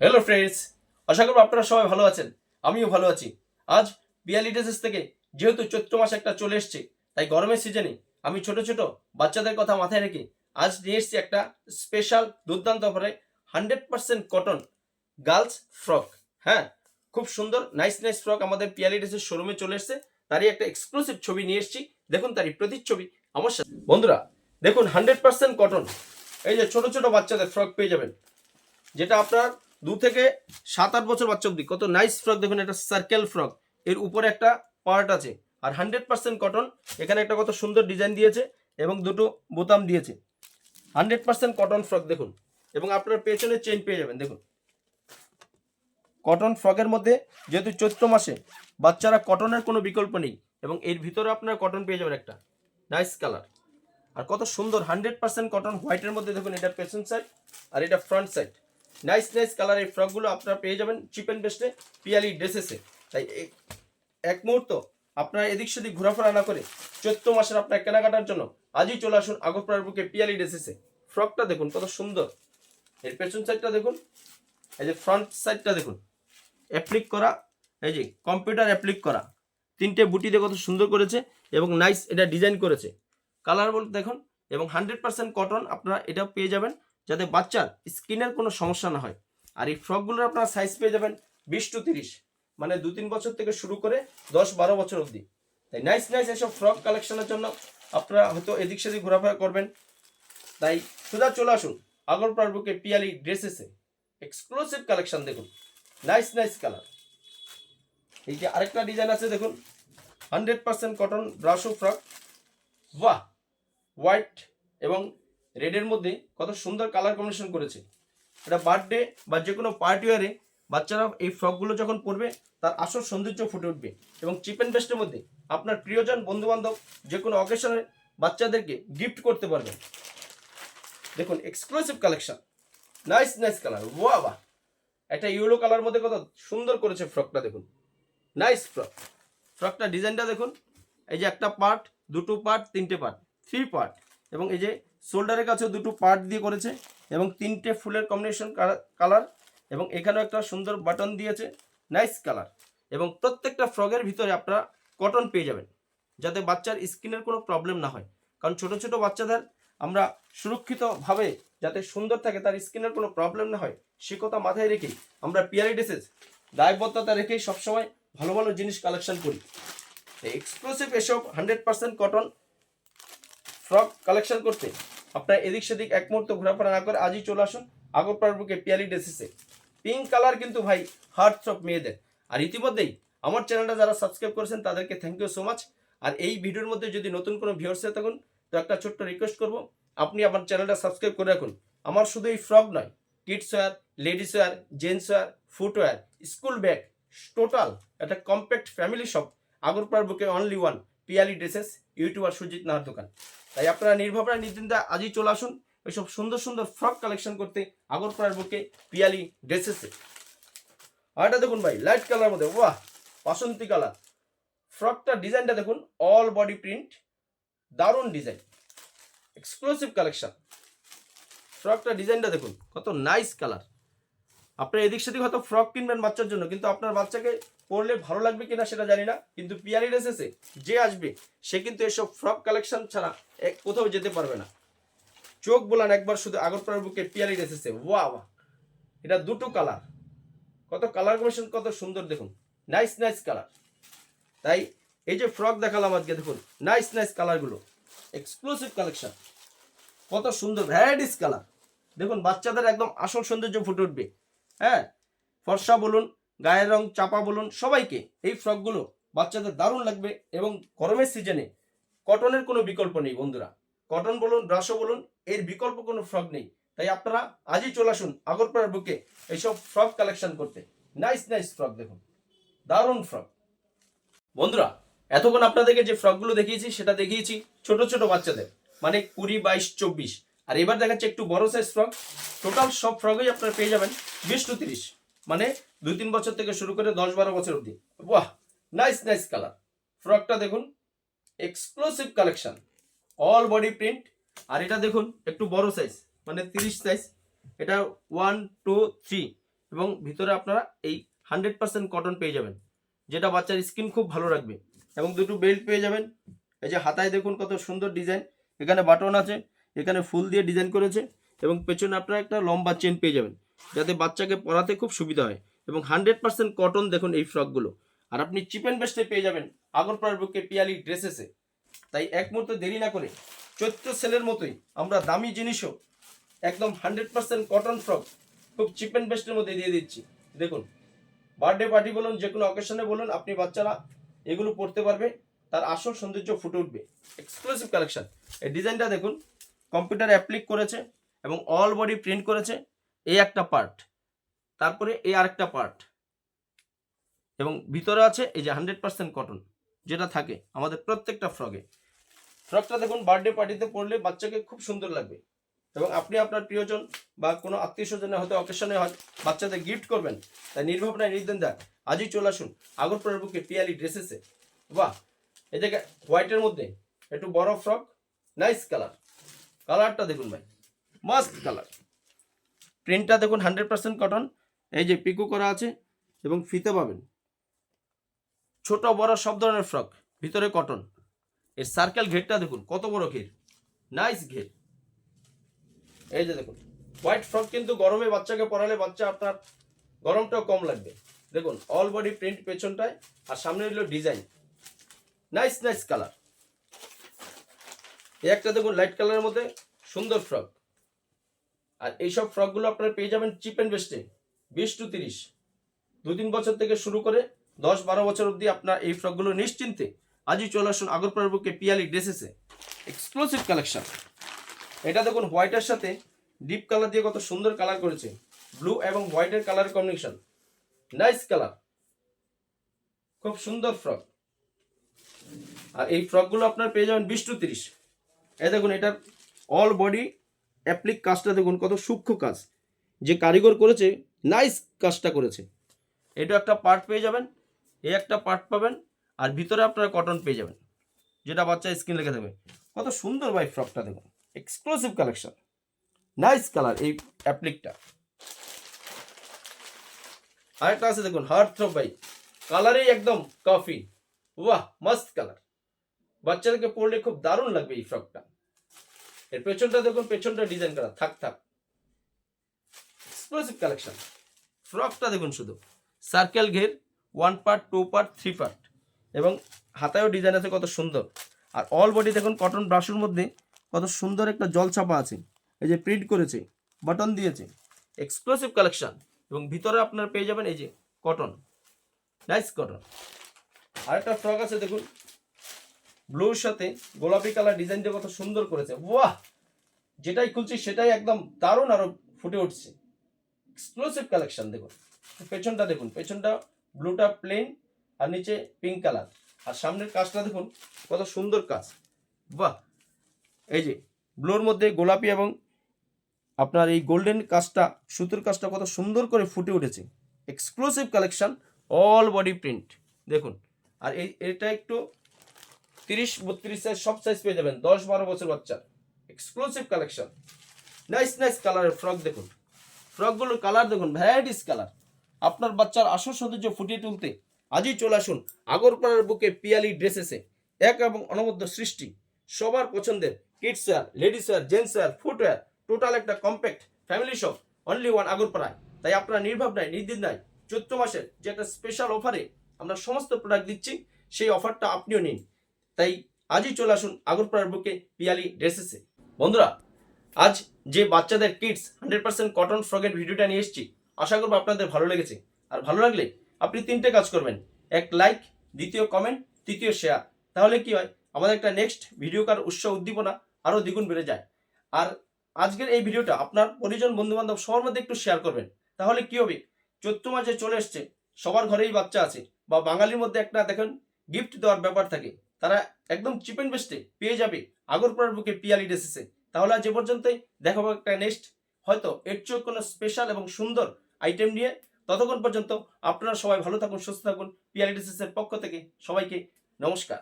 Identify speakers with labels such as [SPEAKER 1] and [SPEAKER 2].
[SPEAKER 1] Hello friends আশা করব আপনারা সবাই ভালো আছেন। আমিও ভালো আছি। আজ বিয়ালি ড্রেসেস থেকে যেহেতু চৈত্র মাস একটা চলে এসছে, তাই গরমের সিজনে আমি ছোট ছোট বাচ্চাদের কথা মাথায় রেখে আজ নিয়ে এসেছি একটা স্পেশাল দুর্দান্ত অফারে hundred percent cotton girls frock হ্যাঁ খুব সুন্দর নাইস নাইস ফ্রক আমাদের পিয়ালি ড্রেসের শোরুমে চলে এসেছে। তারই একটা এক্সক্লুসিভ ছবি নিয়ে এসেছি। দেখুন তারই প্রতিচ্ছবি আমার সাথে। বন্ধুরা, দেখুন হান্ড্রেড পার্সেন্ট কটন এই যে ছোট ছোট বাচ্চাদের ফ্রক পেয়ে যাবেন, যেটা আপনার দু থেকে সাত, আট বছর বাচ্চা অব্দি কত নাইস ফ্রক দেখুন একটা সার্কেল ফ্রক এর উপরে একটা পার্ট আছে। আর হান্ড্রেড পার্সেন্ট কটন এখানে একটা কত সুন্দর ডিজাইন দিয়েছে এবং দুটো বোতাম দিয়েছে। হান্ড্রেড পার্সেন্ট কটন ফ্রক দেখুন। এবং আপনার পেছনে চেন পেয়ে যাবেন, দেখুন। কটন ফ্রকের মধ্যে যেহেতু চৈত্র মাসে বাচ্চারা কটনের কোনো বিকল্প নেই এবং এর ভিতরে আপনার কটন পেয়ে যাবেন একটা নাইস কালার আর কত সুন্দর হান্ড্রেড পার্সেন্ট কটন হোয়াইটের মধ্যে, দেখুন এটা পেছন সাইড আর এটা ফ্রন্ট সাইড নাইস নাইস কালারের ফ্রকগুলো আপনারা পেয়ে যাবেন চিপ অ্যান্ড বেস্টে পিয়ালি ড্রেসেসে তাই এক মুহূর্ত আপনারা এদিক সেদিক ঘোরাফেরা না করে চৈত্র মাসের আপনার কেনাকাটার জন্য আজই চলে আসুন আগরপাড়ার বুকে পিয়ালি ড্রেসেসে ফ্রকটা দেখুন, কত সুন্দর। এর পেছন সাইডটা দেখুন, এই যে ফ্রন্ট সাইডটা দেখুন। অ্যাপ্লিক করা, এই যে কম্পিউটার অ্যাপ্লিক করা। তিনটে বুটি দিয়ে কত সুন্দর করেছে এবং নাইস এটা ডিজাইন করেছে। কালার বলতে দেখুন, এবং হান্ড্রেড পার্সেন্ট কটন আপনারা এটা পেয়ে যাবেন। যাতে বাচ্চার স্কিনের কোনো সমস্যা না হয়। আর এই ফ্রকগুলোর আপনারা সাইজ পেয়ে যাবেন বিশ টু তিরিশ। মানে দু তিন বছর থেকে শুরু করে দশ বারো বছর অবধি। তাই নাইস নাইস এসব ফ্রক কালেকশনের জন্য আপনারা হয়তো এদিক সেদিক ঘোরাফেরা করবেন। তাই সোজা চলে আসুন আগরপাড়ার বুকে পিয়ালি ড্রেসেসে এক্সক্লুসিভ কালেকশন দেখুন। নাইস নাইস কালার এই যে আরেকটা ডিজাইন আছে দেখুন। হান্ড্রেড পার্সেন্ট কটন ব্রাশো ফ্রক। বাহ! হোয়াইট এবং রেডের মধ্যে কত সুন্দর কালার কম্বিনেশন করেছে। এটা বার্থডে বা যে কোনো পার্টি ওয়ারে বাচ্চারা এই ফ্রকগুলো যখন পরবে, তার আসল সৌন্দর্য ফুটে উঠবে। এবং চিপ অ্যান্ড বেস্টের মধ্যে আপনার প্রিয়জন বন্ধু বান্ধব যে কোনো অকেশনে বাচ্চাদেরকে গিফট করতে পারবেন। দেখুন exclusive collection nice nice colour ওয়া বাহ। একটা ইয়েলো কালার মধ্যে কত সুন্দর করেছে ফ্রকটা দেখুন। নাইস ফ্রক ফ্রকটা ডিজাইনটা দেখুন। এই যে একটা পার্ট দুটো পার্ট তিনটে পার্ট থ্রি পার্ট এবং এই যে শোল্ডারের কাছেও দুটো পার্ট দিয়ে করেছে এবং তিনটে ফুলের কম্বিনেশন কালার এবং এখানেও একটা সুন্দর বাটন দিয়েছে নাইস কালার এবং প্রত্যেকটা ফ্রকের ভিতরে আপনারা কটন পেয়ে যাবেন, যাতে বাচ্চার স্কিনের কোনো প্রবলেম না হয়। কারণ ছোট ছোট বাচ্চাদের আমরা সুরক্ষিতভাবে যাতে সুন্দর থাকে, তার স্কিনের কোনো প্রবলেম না হয়, সে কথা মাথায় রেখেই আমরা পিয়ারি ড্রেসেস দায়বদ্ধতা রেখেই সবসময় ভালো ভালো জিনিস কালেকশন করি। এক্সক্লুসিভ এসব hundred percent cotton frock collection করতে। আপনার এদিক সেদিক এক মুহূর্ত ঘোরাফেরা না করে আজই চলে আসুন আগরপাড়ার বুকে পিয়ালি ড্রেসেসে। পিঙ্ক কালার কিন্তু ভাই হার্ট সব মেয়েদের। আর ইতিমধ্যেই আমার চ্যানেলটা যারা সাবস্ক্রাইব করেছেন তাদেরকে থ্যাংক ইউ সো মাচ আর এই ভিডিওর মধ্যে যদি নতুন কোনো ভিউয়ার্স হয়ে থাকুন, তো একটা ছোট্ট রিকোয়েস্ট করব, আপনি আমার চ্যানেলটা সাবস্ক্রাইব করে রাখুন। আমার শুধু এই ফ্রক নয় kids wear ladies wear gents wear footwear school bag total একটা কম্প্যাক্ট ফ্যামিলি শপ আগরপাড়ার বুকে only one Piyali dresses YouTuber Sujit Nahar দোকান। তাই আপনারা নির্ভাবনা নির্দিন্দা আজই চলে আসুন ওইসব সুন্দর সুন্দর ফ্রক কালেকশন করতে আগরপাড়ার বুকে পিয়ালি ড্রেসেসে। আর এটা দেখুন ভাই, লাইট কালার মধ্যে বাহ বাসন্তী কালার। ফ্রকটার ডিজাইনটা দেখুন অল বডি প্রিন্ট দারুণ ডিজাইন এক্সক্লুসিভ কালেকশন ফ্রকটার ডিজাইনটা দেখুন, কত নাইস কালার আপনি এদিক সেদিক হয়তো ফ্রক কিনবেন বাচ্চার জন্য, কিন্তু আপনার বাচ্চাকে পরলে ভালো লাগবে কিনা সেটা জানি না, কিন্তু পিয়ারি ড্রেসেসে যে আসবে, সে কিন্তু এসব ফ্রক কালেকশন ছাড়া কোথাও যেতে পারবে না। চোখ বোলান একবার শুধু আগরপাড়ার বুকে পিয়ারি ড্রেসেসে ওয়া ওয়া এটা দুটো কালার কত কালার কম্বিনেশন কত সুন্দর দেখুন নাইস নাইস কালার তাই এই যে ফ্রক দেখালাম আজকে, দেখুন নাইস নাইস কালারগুলো এক্সক্লুসিভ কালেকশন কত সুন্দর ভ্যারাইটিস কালার দেখুন, বাচ্চাদের একদম আসল সৌন্দর্য ফুটে উঠবে। হ্যাঁ ফর্সা বলুন, গায়ের রং চাপা বলুন, সবাইকে এই ফ্রকগুলো বাচ্চাদের দারুণ লাগবে এবং গরমের সিজনে কটনের কোনো বিকল্প নেই বন্ধুরা। কটন বলুন, ব্রাশও বলুন, এর বিকল্প কোনো ফ্রক নেই। তাই আপনারা আজই চলে আসুন আগরপাড়ার বুকে এইসব ফ্রক কালেকশন করতে। নাইস নাইস ফ্রক দেখুন, দারুণ ফ্রক। বন্ধুরা, এতক্ষণ আপনাদেরকে যে ফ্রকগুলো দেখিয়েছি, সেটা দেখিয়েছি ছোট ছোট বাচ্চাদের মানে কুড়ি, বাইশ, চব্বিশ। আর এবার দেখাচ্ছে একটু বড় সাইজ ফ্রক টোটাল সব ফ্রকই আপনারা পেয়ে যাবেন বিশ টু তিরিশ। মানে দুই তিন বছর থেকে শুরু করে দশ বারো বছর অবধি। বাহ! নাইস নাইস কালার ফ্রকটা দেখুন exclusive collection all body print আর এটা দেখুন, একটু বড় সাইজ মানে তিরিশ সাইজ এটা ওয়ান টু থ্রি এবং ভিতরে আপনারা এই হান্ড্রেড পার্সেন্ট কটন পেয়ে যাবেন। যেটা বাচ্চার স্কিন খুব ভালো রাখবে। এবং দুটো বেল্ট পেয়ে যাবেন। এই যে হাতায় দেখুন কত সুন্দর ডিজাইন এখানে বাটন আছে। এখানে ফুল দিয়ে ডিজাইন করেছে এবং পেছনে আপনারা একটা লম্বা চেন পেয়ে যাবেন, যাতে বাচ্চাকে পরাতে খুব সুবিধা হয়। এবং হান্ড্রেড পার্সেন্ট কটন দেখুন এই ফ্রকগুলো আর আপনি চিপ অ্যান্ড বেস্টে পেয়ে যাবেন আগরপাড়ার বুকে পিয়ালি ড্রেসেসে তাই এক মুহূর্তে দেরি না করে চৈত্র সেলের মতোই আমরা দামি জিনিসও একদম হান্ড্রেড পার্সেন্ট কটন ফ্রক খুব চিপ অ্যান্ড বেস্টের মধ্যে দিয়ে দিচ্ছি। দেখুন বার্থডে পার্টি বলুন, যে কোনো অকেশনে বলুন, আপনি বাচ্চারা এগুলো পড়তে পারবে, তার আসল সৌন্দর্য ফুটে উঠবে। এক্সক্লুসিভ কালেকশন এই ডিজাইনটা দেখুন কম্পিউটার অ্যাপ্লিক করেছে এবং অল বডি প্রিন্ট করেছে এই একটা পার্ট। তারপরে এই আরেকটা পার্ট। এবং ভিতরে আছে এই যে হান্ড্রেড পার্সেন্ট কটন, যেটা থাকে আমাদের প্রত্যেকটা ফ্রকে ফ্রকটা দেখুন বার্থডে পার্টিতে পরলে বাচ্চাকে খুব সুন্দর লাগবে। এবং আপনি আপনার প্রিয়জন বা কোনো আত্মীয় স্বজনের হয়তো অকেশনে হয়, বাচ্চাদের গিফট করবেন, তাই নির্ভাবনায় নির্দ্বন্দ্বা আজই চলে আসুন আগরপাড়ার বুকে পিয়ালি ড্রেসেসে। বাহ এদিকে হোয়াইটের মধ্যে একটু বড় ফ্রক নাইস কালার। কালারটা দেখুন ভাই, মাস্ট কালার। প্রিন্টটা দেখুন হান্ড্রেড পার্সেন্ট কটন, এই যে পিকো করা আছে এবং ফিতে পাবেন। ছোট বড় সব ধরনের ফ্রক, ভিতরে কটন। এর সার্কেল ঘেরটা দেখুন, কত বড় ঘের। নাইস ঘের। এই যে দেখুন, হোয়াইট ফ্রক কিন্তু গরমে বাচ্চাকে পরালে বাচ্চা আপনার গরমটাও কম লাগবে। দেখুন অল বডি প্রিন্ট পেছনটায় আর সামনে হলো ডিজাইন নাইস নাইস কালার। এই একটা দেখুন লাইট কালারের মধ্যে সুন্দর ফ্রক আর এইসব ফ্রকগুলো আপনারা পেয়ে যাবেন চিপ অ্যান্ড বেস্টে বিশ টু তিরিশ। দু তিন বছর থেকে শুরু করে দশ বারো বছর অবধি আপনার এই ফ্রকগুলো নিশ্চিন্তে আজই চলে আসুন আগরপাড়ার বুকে পিয়ালি ড্রেসেসে এক্সক্লুসিভ কালেকশন এটা দেখুন হোয়াইটের সাথে ডিপ কালার দিয়ে কত সুন্দর কালার করেছে। ব্লু এবং হোয়াইটের কালার কম্বিনেশন নাইস কালার খুব সুন্দর ফ্রক আর এই ফ্রকগুলো আপনার পেয়ে যাবেন বিশ টু তিরিশ। এই দেখুন এটার অল বডি অ্যাপ্লিক কাজটা দেখুন, কত সূক্ষ্ম কাজ। যে কারিগর করেছে নাইস কাজটা করেছে। এটা একটা পার্ট পেয়ে যাবেন, এই একটা পার্ট পাবেন, আর ভিতরে আপনারা কটন পেয়ে যাবেন, যেটা বাচ্চা স্কিন লেগে থাকবে কত সুন্দর ভাই ফ্রকটা দেখুন এক্সক্লুসিভ কালেকশন নাইস কালার এই অ্যাপ্লিকটা আরেকটা আছে দেখুন হার্ট থ্রপ ভাই কালারেই একদম কফি বাহ মস্ত কালার বাচ্চাদেরকে পরলে খুব দারুণ লাগবে এই ফ্রকটা এর পেছনটা দেখুন, পেছনটা ডিজাইন করা। থাক থাক। এক্সক্লুসিভ কালেকশন ফ্রকটা দেখুন শুধু। সার্কেল ঘের one part two part three part এবং হাতায়ও ডিজাইন আছে, কত সুন্দর। আর অল বডি দেখুন কটন ব্রাশের মধ্যে কত সুন্দর একটা জল ছাপা আছে। এই যে প্রিন্ট করেছে বাটন দিয়েছে। এক্সক্লুসিভ কালেকশন এবং ভিতরে আপনারা পেয়ে যাবেন এই যে কটন নাইস কটন আরেকটা ফ্রক আছে, দেখুন। ব্লুর সাথে গোলাপি কালার ডিজাইনটা কত সুন্দর করেছে। বাহ যেটাই খুলছি সেটাই একদম দারুণ আরও ফুটে উঠছে। এক্সক্লুসিভ কালেকশন দেখুন। পেছনটা দেখুন, পেছনটা ব্লুটা প্লেন আর নিচে পিঙ্ক কালার আর সামনের কাজটা দেখুন, কত সুন্দর কাজ। বাহ! এই যে, ব্লুর মধ্যে গোলাপি এবং আপনার এই গোল্ডেন কাজটা, সুতোর কাজটা কত সুন্দর করে ফুটে উঠেছে। Exclusive collection all body print দেখুন, আর এই, এটা একটু তিরিশ, বত্রিশ সাইজ সব সাইজ পেয়ে যাবেন। দশ, বারো বছর বাচ্চার এক্সক্লুসিভ কালেকশন নাইস নাইস কালারের ফ্রক দেখুন। ফ্রকগুলোর কালার দেখুন ভ্যারাইটিস কালার আপনার বাচ্চার আসল সৌন্দর্য ফুটিয়ে তুলতে আজই চলে আসুন আগরপাড়ার বুকে পিয়ালি ড্রেসেসে। এক এবং অনবদ্য সৃষ্টি। সবার পছন্দের kids wear ladies wear gents wear footwear total একটা compact family shop only one আগরপাড়ায়। তাই আপনারা নির্ভাবনায় নির্দ্বিধায় চৈত্র মাসের যে একটা স্পেশাল অফারে আমরা সমস্ত প্রোডাক্ট দিচ্ছি, সেই অফারটা আপনিও নিন। তাই আজই চলে আসুন আগরপাড়ার বুকে পিয়ালি ড্রেসেসে। বন্ধুরা, আজ যে বাচ্চাদের কিডস হান্ড্রেড পার্সেন্ট কটন ফ্রকের ভিডিওটা নিয়ে এসেছি, আশা করব আপনাদের ভালো লেগেছে। আর ভালো লাগলে আপনি তিনটে কাজ করবেন। এক লাইক দ্বিতীয় কমেন্ট তৃতীয় শেয়ার তাহলে কি হয়, আমাদের একটা নেক্সট ভিডিও কার উৎস উদ্দীপনা আরও দ্বিগুণ বেড়ে যায়। আর আজকের এই ভিডিওটা আপনার পরিজন বন্ধু বান্ধব সবার মধ্যে একটু শেয়ার করবেন। তাহলে কি হবে, চৈত্র মাসে চলে এসছে, সবার ঘরেই বাচ্চা আছে, বা বাঙালির মধ্যে একটা, দেখেন গিফট দেওয়ার ব্যাপার থাকে। তারা একদম চিপ অ্যান্ড বেস্টে পেয়ে যাবে আগরপাড়ার বুকে পিয়ালি ডেসিসে তাহলে আজ এ পর্যন্তই, দেখাবো একটা নেক্সট হয়তো এর চেয়েও কোনো স্পেশাল এবং সুন্দর আইটেম নিয়ে। ততক্ষণ পর্যন্ত আপনারা সবাই ভালো থাকুন, সুস্থ থাকুন। পিয়ালি ডেসিসের পক্ষ থেকে সবাইকে নমস্কার।